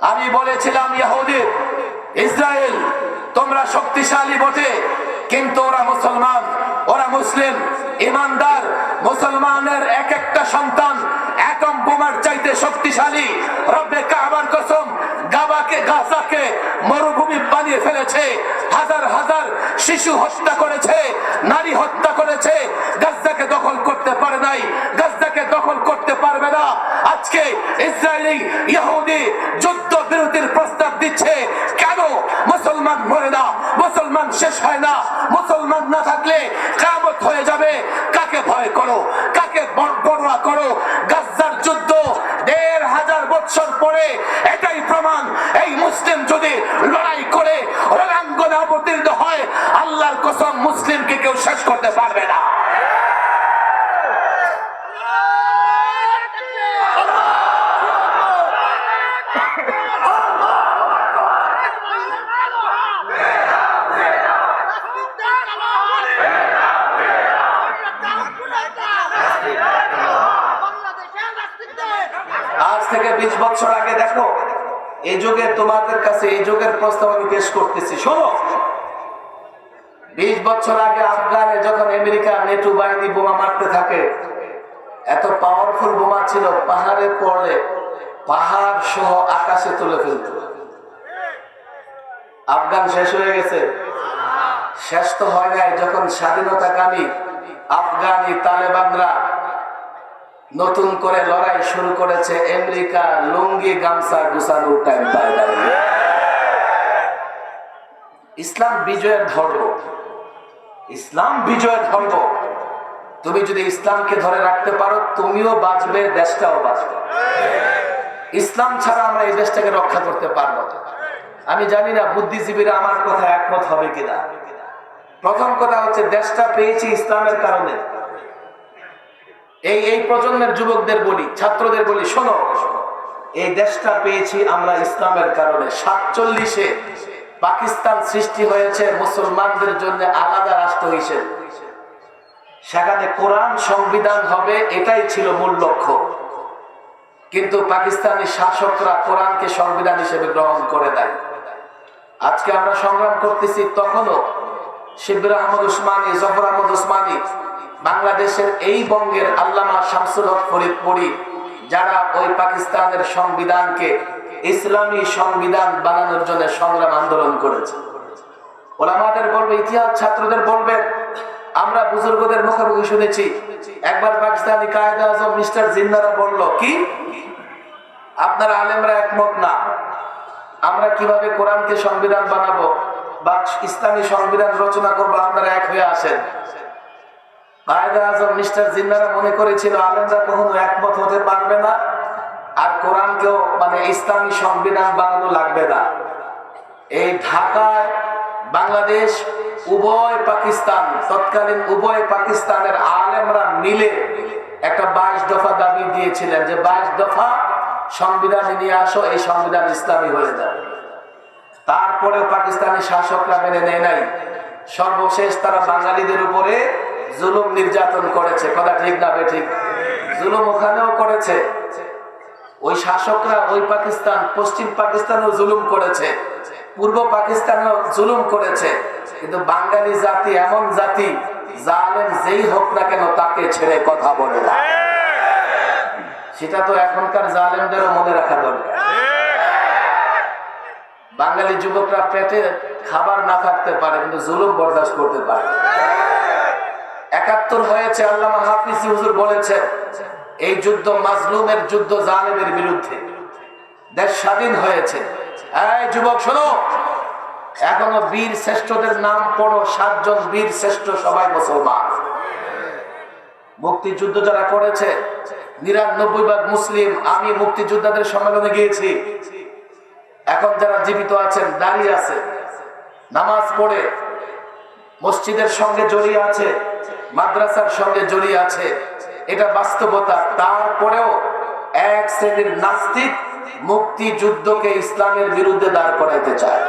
আমি বলেছিলাম ইহুদির ইসরায়েল, তোমরা শক্তিশালী বটে। কিন্তু ওরা মুসলমান, ওরা মুসলিম। ইমানদার, মুসলমানের এক একটা সন্তান অ্যাটম বোমার চাইতে শক্তিশালী। রব্বে কাবার কসম, গাবাকে, গাজাকে মরুভূমি বানিয়ে ফেলেছে। হাজার হাজার শিশু হত্যা করেছে, নারী হত্যা করেছে। গাজাকে দখল করতে পারে নাই। করতে পারবে না। আজকে ইসরায়েলি ইহুদি যুদ্ধ বিরতির প্রস্তাব দিচ্ছে, কেন মুসলমান মরে না, মুসলমান শেষ হয় না, মুসলমান না থাকলে কামত হয়ে যাবে, কাকে ভয় করো, কাকে বড়ুয়া করো? গাজার যুদ্ধ দেড় হাজার বছর পরে এটাই প্রমাণ, এই মুসলিম যদি লড়াই করে রণাঙ্গনে অবতীর্ণ হয়, আল্লাহর কসম মুসলিমকে কেউ শেষ করতে পারবে না। এই যুগে তোমাদের কাছে এই যুগের প্রস্তাব আমি পেশ করতেছি, শোনো। বিশ বছর আগে আফগানে যখন আমেরিকা নেটু বাহিনী বোমা মারতে থাকে, এত পাওয়ারফুল বোমা ছিল, পাহাড়ে পড়লে পাহাড় সহ আকাশে তুলে ফেলত। আফগান শেষ হয়ে গেছে। শেষ তো হয় নাই, যখন স্বাধীনতাকামী আফগানি তালেবানরা নতুন করে লড়াই শুরু করেছে আমেরিকা, লুঙ্গি, গামছা গুছানোর টাইম পায় নাই। ইসলাম বিজয়ের ধর্ম। ইসলাম বিজয়ের ধর্ম। তুমি যদি ইসলামকে ধরে রাখতে পারো, তুমিও বাঁচবে, দেশটাও বাঁচবে। ইসলাম ছাড়া আমরা এই দেশটাকে রক্ষা করতে পারব আমি জানি না বুদ্ধিজীবীরা আমার কথা একমত হবে কিনা। প্রথম কথা হচ্ছে, দেশটা পেয়েছি ইসলামের কারণে। এই এই প্রজন্মের যুবকদের বলি, ছাত্রদের বলি, শোনো, এই দেশটা পেয়েছি আমরা ইসলামের কারণে। সাতচল্লিশে পাকিস্তান সৃষ্টি হয়েছে মুসলমানদের জন্য আলাদা রাষ্ট্র হিসেবে। সেখানে কোরআন সংবিধান হবে, এটাই ছিল মূল লক্ষ্য। কিন্তু পাকিস্তানি শাসকরা কোরআনকে সংবিধান হিসেবে গ্রহণ করে দেয় আজকে আমরা সংগ্রাম করতেছি তখনও শিবির আহমদ উসমানী, জফর আহমদ উসমানী বাংলাদেশের এই বঙ্গের আল্লামা শামসুল হক ফরিদপুরি যারা ওই পাকিস্তানের সংবিধানকে ইসলামী সংবিধান বানানোর জন্য সংগ্রাম আন্দোলন করেছে। ওলামাদের বলবে, ইতিহাস ছাত্রদের বলবে, আমরা বুজুর্গদের মুখোমুখি শুনেছি। একবার পাকিস্তানি কায়দা আজম মিস্টার জিন্নারা বলল, কি? আপনারা আলেমরা একমত না। আমরা কীভাবে কোরআনকে সংবিধান বানাবো বা ইসলামী সংবিধান রচনা করব, আপনারা এক হয়ে আসেন। মনে করেছিল আলেমরা কখনো একমত হতে পারবে না, আর কোরআনকেও মানে ইসলামী সংবিধান বানানো লাগবে না। এই ঢাকায় বাংলাদেশ, উভয় পাকিস্তান, তৎকালীন উভয় পাকিস্তানের আলেমরা মিলে একটা বাইশ দফা দাবি দিয়েছিলেন যে বাইশ দফা সংবিধানে নিয়ে আসো, এই সংবিধান ইসলামী হয়ে যাবে। তারপরে পাকিস্তানি শাসকরা মেনে নেয় নাই। সর্বশেষ তারা বাঙালিদের উপরে জুলুম নির্যাতন করেছে। কথা ঠিক না ঠিক? জুলুম ওখানেও করেছে। ওই শাসকরা ওই পাকিস্তান, পশ্চিম পাকিস্তানেও জুলুম করেছে। পূর্ব পাকিস্তানেও জুলুম করেছে। কিন্তু বাঙালি জাতি এমন জাতি, জালেম যেই হোক না কেন তাকে ছেড়ে কথা বলে না। সেটা তো এখনকার জালেমদেরও মনে রাখা দরকার। বাঙালি যুবকরা পেটে খাবার না থাকতে পারে, কিন্তু জুলুম বরদাস্ত করতে পারে। একাত্তর হয়েছে, আল্লামা হাফিজ হুজুর বলেছে এই যুদ্ধ মাজলুমের যুদ্ধ জালেমের বিরুদ্ধে। দেশ স্বাধীন হয়েছে। এই যুবক, শোনো, এখনও বীর শ্রেষ্ঠদের নাম পড়ো, সাতজন বীর শ্রেষ্ঠ সবাই মুসলমান। মুক্তিযুদ্ধ যারা করেছে, নিরানব্বই ভাগ মুসলিম, আমি মুক্তিযোদ্ধাদের সম্মেলনে গিয়েছি। এখন যারা জীবিত আছেন, দাঁড়িয়ে আছে, নামাজ পড়ে, মসজিদের সঙ্গে জড়িয়ে আছে মাদ্রাসার সঙ্গে জড়িয়ে আছে। এটা বাস্তবতা। তারপরেও এক শ্রেণির নাস্তিক মুক্তি যুদ্ধকে ইসলামের বিরুদ্ধে দাঁড় করাইতে চায়।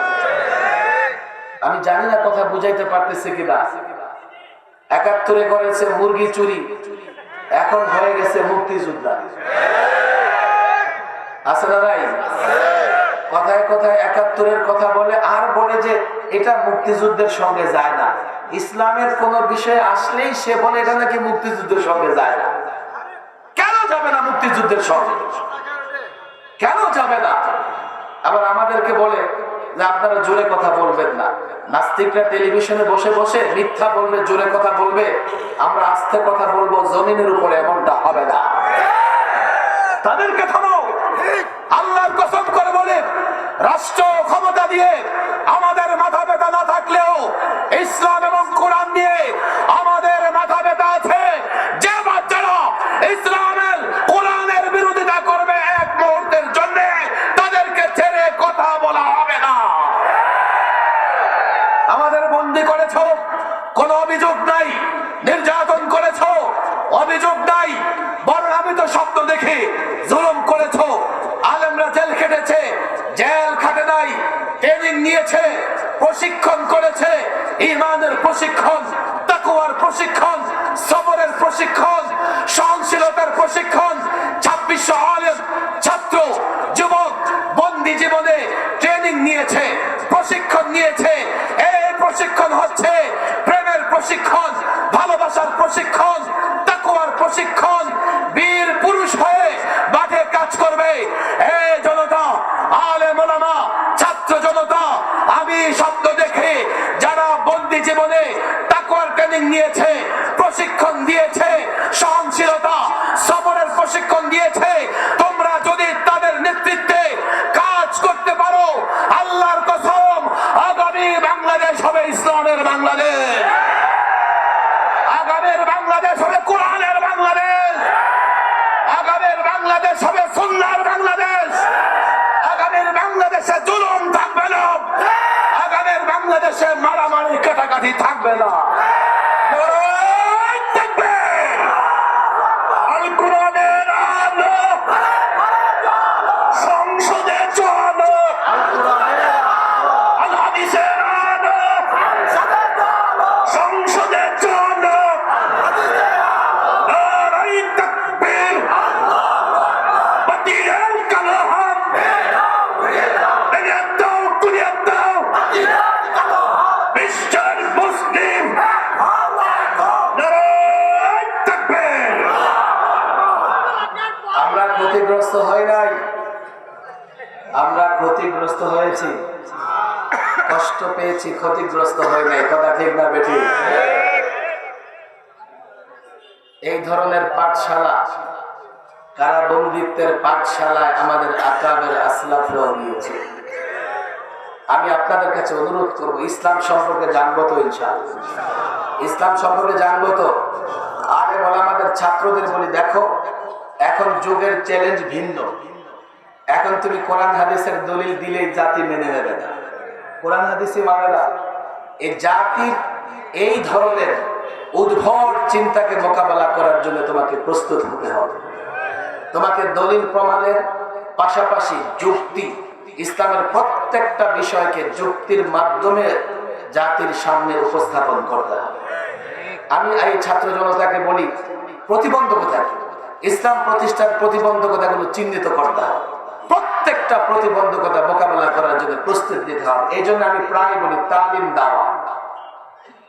আমি জানি না কথা বুঝাইতে পারতেছে কিনা। একাত্তরে করেছে মুরগি চুরি। এখন হয়ে গেছে মুক্তি মুক্তিযোদ্ধা। আছে না নাই? কথায় কথায় একাত্তরের কথা বলে আর বলে যে এটা মুক্তিযুদ্ধের সঙ্গে যায় না। ইসলামের কোন বিষয় আসলেই সে বলে এটা নাকি মুক্তিযুদ্ধের সঙ্গে যায় না। কেন যাবে না মুক্তিযুদ্ধের সঙ্গে? কেন যাবে না? আবার আমাদেরকে বলে যে আপনারা জোরে কথা বলবেন না। নাস্তিকরা টেলিভিশনে বসে বসে মিথ্যা বলবে জোরে কথা বলবে আমরা আস্তে কথা বলব জমিনের উপরে এমনটা হবে না। তাদেরকে থামাও আল্লাহর কসম করে বলে রাষ্ট্র ক্ষমতা দিয়ে আমাদের ইসলাম এবং কোরআন নিয়ে আমাদের মাথা ব্যথা আছে যে বাচ্চারা ইসলামের কোরআনের বিরোধিতা করবে এক মুহূর্তের জন্য তাদেরকে ছেড়ে কথা বলা হবে না আমাদের বন্দি করেছ কোন অভিযোগ নাই নির্যাতন করেছ অভিযোগ নাই বরং আমি তো স্বপ্ন দেখে জুলুম করেছ আলেমরা জেল খেটেছে জেল খাটে নাই ট্রেনিং নিয়েছে প্রশিক্ষণ করেছে ইমানের প্রশিক্ষণ তাকুয়ার প্রশিক্ষণ সবরের প্রশিক্ষণ সহনশীলতার প্রশিক্ষণ ছাব্বিশশো আলেম ছাত্র যুবক বন্দি জীবনে ট্রেনিং নিয়েছে প্রশিক্ষণ নিয়েছে এই প্রশিক্ষণ হচ্ছে প্রেমের প্রশিক্ষণ ভালোবাসার প্রশিক্ষণ তাকুয়ার প্রশিক্ষণ বীর পুরুষ হয়ে মাঠে কাজ করবে এ জনতা আলে মোলামা ছাত্র জনতা আমি শব্দ দেখে বন্দি জীবনে তাকুয়ার ট্রেনিং নিয়েছে, প্রশিক্ষণ দিয়েছে, সহনশীলতা, সবরের প্রশিক্ষণ দিয়েছে। তোমরা যদি তাদের নেতৃত্বে কাজ করতে পারো, আল্লাহর কসম, আগামী বাংলাদেশ হবে ইসলামের বাংলাদেশ। আগামীর বাংলাদেশ হবে কোরআনের মারামারি কাটাকাটি থাকবে না হয়েছি কষ্ট পেয়েছি, ক্ষতিগ্রস্ত হয় নাই, কথা ঠিক না, বেঠি। এই ধরনের পাঠশালা, কারাবন্দিত্বের পাঠশালায় আমাদের আকাবের আসলাফরাও নিয়েছে আমি আপনাদের কাছে অনুরোধ করব, ইসলাম সম্পর্কে জানব তো, ইনশাআল্লাহ। ইসলাম সম্পর্কে জানব তো? আরে বলে আমাদের ছাত্রদের বলি, দেখো, এখন যুগের চ্যালেঞ্জ ভিন্ন। এখন তুমি কোরআন হাদিসের দলিল দিলেই জাতি মেনে নেবে না। কোরআন হাদিসে মানে না, এই জাতির এই ধরনের উদ্ভট চিন্তাকে মোকাবেলা করার জন্য তোমাকে প্রস্তুত হতে হবে। তোমাকে দলিল প্রমাণের পাশাপাশি যুক্তি, ইসলামের প্রত্যেকটা বিষয়কে যুক্তির মাধ্যমে জাতির সামনে উপস্থাপন করতে হবে। আমি এই ছাত্র জনতাকে বলি, প্রতিবন্ধকতা ইসলাম প্রতিষ্ঠার প্রতিবন্ধকতাগুলো চিহ্নিত করতে হবে। প্রত্যেকটা প্রতিবন্ধকতা মোকাবেলা করার জন্য প্রস্তুত দিতে হবে। এই জন্য আমি প্রায় বলি তালিম দেওয়া।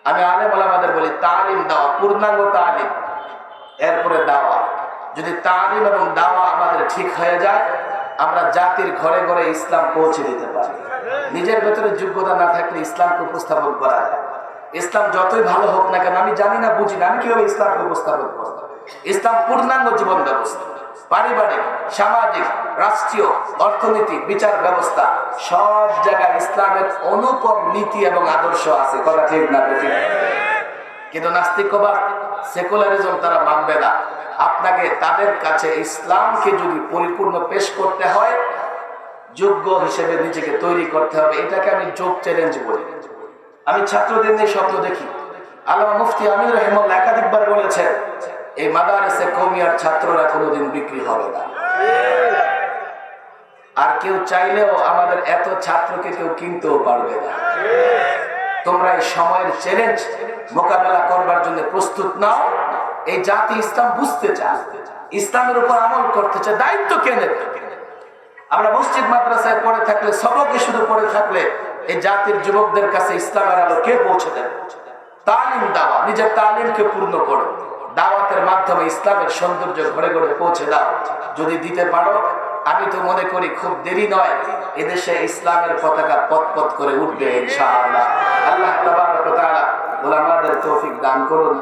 আমি আলেম আমাদের বলি তালিম দেওয়া, পূর্ণাঙ্গ তালিম, এরপরে দাওয়া। যদি তালিম এবং দাওয়া আমাদের ঠিক হয়ে যায়, আমরা জাতির ঘরে ঘরে ইসলাম পৌঁছে দিতে পারি। নিজের ভেতরে যোগ্যতা না থাকলে ইসলামকে উপস্থাপন করা যায়। ইসলাম যতই ভালো হোক না কেন, আমি জানি না, বুঝি না, আমি কীভাবে ইসলামকে উপস্থাপন করব? ইসলাম পূর্ণাঙ্গ জীবন ব্যবস্থা। পারিবারিক, সামাজিক, রাষ্ট্রীয়, অর্থনীতি, বিচার ব্যবস্থা, সব জায়গায় ইসলামের অনুপম নীতি এবং আদর্শ আছে। কথা ঠিক না কিন্তু নাস্তিকবাদ সেকুলারিজম তারা মানবে না। আপনাকে তাদের কাছে ইসলামকে যদি পরিপূর্ণ পেশ করতে হয়, যোগ্য হিসেবে নিজেকে তৈরি করতে হবে। এটাকে আমি যোগ চ্যালেঞ্জ বলি। আমি ছাত্রদের নিয়ে স্বপ্ন দেখি। আল্লাহ মুফতি আমির রহমান একাধিকবার বলেছেন এই মাদারেসে কমিয়ার ছাত্ররা কোনোদিন বিক্রি হবে না। আর কেউ চাইলেও আমাদের এত ছাত্রকে কেউ কিনতেও পারবে না। তোমরা এই সময়ের চ্যালেঞ্জ মোকাবেলা করবার জন্য প্রস্তুত নাও। এই জাতি ইসলাম বুঝতে চায়। ইসলামের উপর আমল করতে চায়। দায়িত্ব কে নেবে? আমরা মসজিদ মাদ্রাসায় পড়ে থাকলে, সবকে শুধু পড়ে থাকলে এই জাতির যুবকদের কাছে ইসলামের আলো কে পৌঁছে দেবে তালিম দাও। নিজের তালিমকে পূর্ণ করো। দাওয়াতের মাধ্যমে ইসলামের সৌন্দর্য ঘরে ঘরে পৌঁছে দাও। যদি দিতে পারো, আমি তো মনে করি খুব দেরি নয়, এদেশে ইসলামের পতাকা পথ করে উঠবে ইনশাআল্লাহ। আল্লাহ তাবারক ওয়া তাআলা ওলামাদের তৌফিক দান করুন।